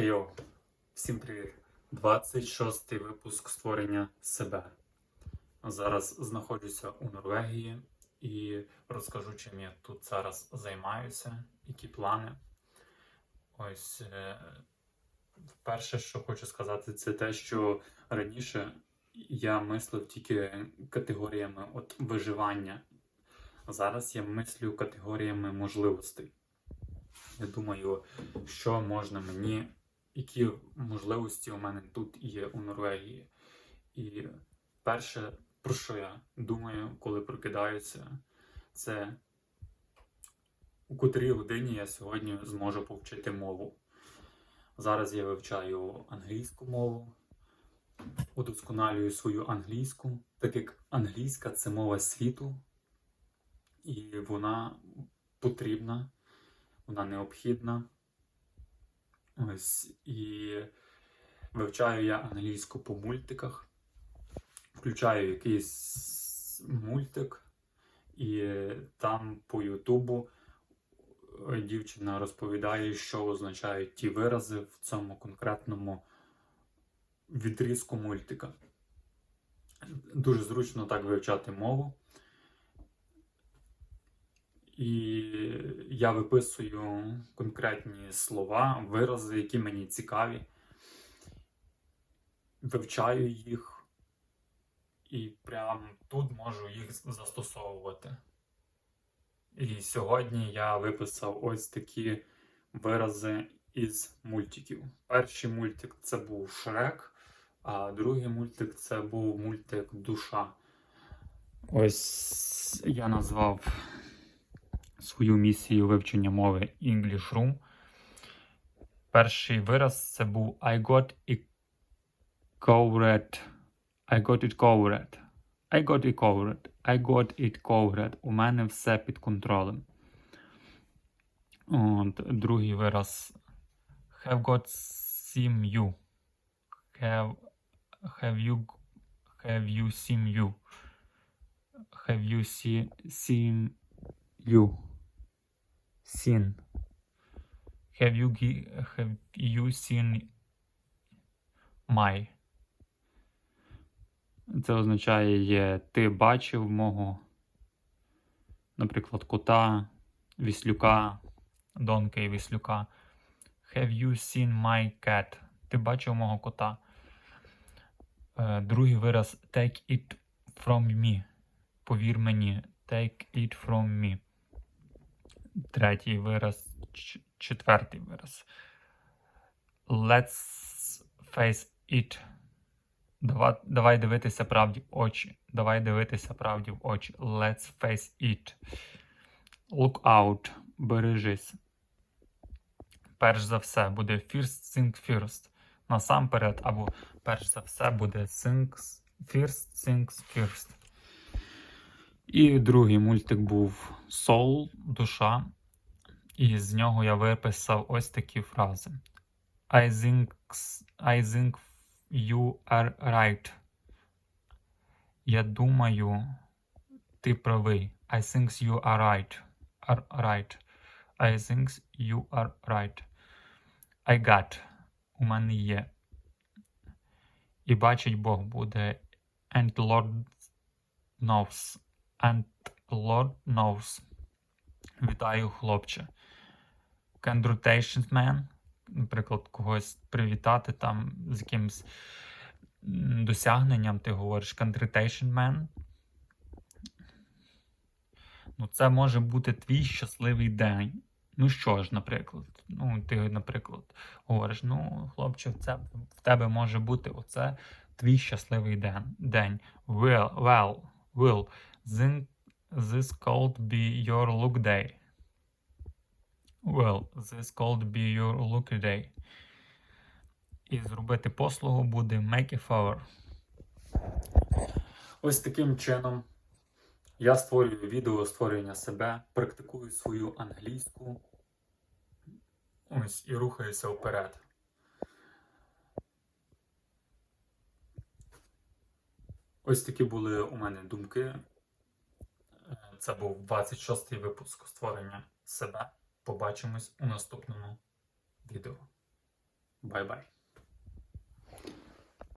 Хейо, всім привіт! 26-й випуск створення себе. Зараз знаходжуся у Норвегії і розкажу, чим я тут зараз займаюся, які плани. Ось е, перше, що хочу сказати, це те, що раніше я мислив тільки категоріями от виживання. Зараз я мислю категоріями можливостей. Я думаю, що можна мені, які можливості у мене тут є у Норвегії. І перше, про що я думаю, коли прокидаюся, це у котрій годині я сьогодні зможу повчити мову. Зараз я вивчаю англійську мову, удосконалюю свою англійську, так як англійська це мова світу, і вона потрібна вона необхідна. Ось і вивчаю я англійську по мультиках. Включаю якийсь мультик, і там по Ютубу дівчина розповідає, що означають ті вирази в цьому конкретному відрізку мультика. Дуже зручно так вивчати мову. І я виписую конкретні слова, вирази, які мені цікаві, вивчаю їх, і прямо тут можу їх застосовувати. І сьогодні я виписав ось такі вирази із мультиків. Перший мультик це був Шрек, а другий мультик це був мультик Душа. Ось я назвав свою місію вивчення мови English Room. Перший вираз це був I got it covered. I got it covered. I got it covered. I got it covered. У мене все під контролем. От, Другий вираз Have got seen you. Have, have you have you seen you? Have you see, seen you? Seen. Have you have you seen my? Це означає ти бачив мого, наприклад, кота, віслюка, донки і віслюка. Have you seen my cat? Ти бачив мого кота. Е, Другий вираз take it from me. Повір мені. Take it from me. Третій вираз, четвертий вираз. Let's face it. Давай, давай дивитися правді в очі. Давай дивитися правді в очі. Let's face it. Look out. Бережись. Перш за все буде first thing first. Насамперед, або перш за все буде things, first things first. І другий мультик був Soul, душа. І з нього я виписав ось такі фрази. I think, I think you are right. Я думаю, ти правий. I think you are right. Are right. I think you are right. I got. У мене є. І бачить Бог буде. And Lord knows. And Lord knows. Вітаю, хлопче. Congratulations, man. Наприклад, когось привітати там з якимось досягненням, ти говориш Congratulations, man. Ну, це може бути твій щасливий день. Ну що ж, наприклад, ну, ти, наприклад, говориш: ну, хлопче, це, в тебе може бути оце твій щасливий день. день. Well, well, will. Then this could be your look day. Well, this could be your lucky day. І зробити послугу буде make a favor. Ось таким чином я створюю відео створення себе, практикую свою англійську. Ось і рухаюся вперед. Ось такі були у мене думки. Це був 26-й випуск створення себе. Побачимось у наступному відео. Бай-бай.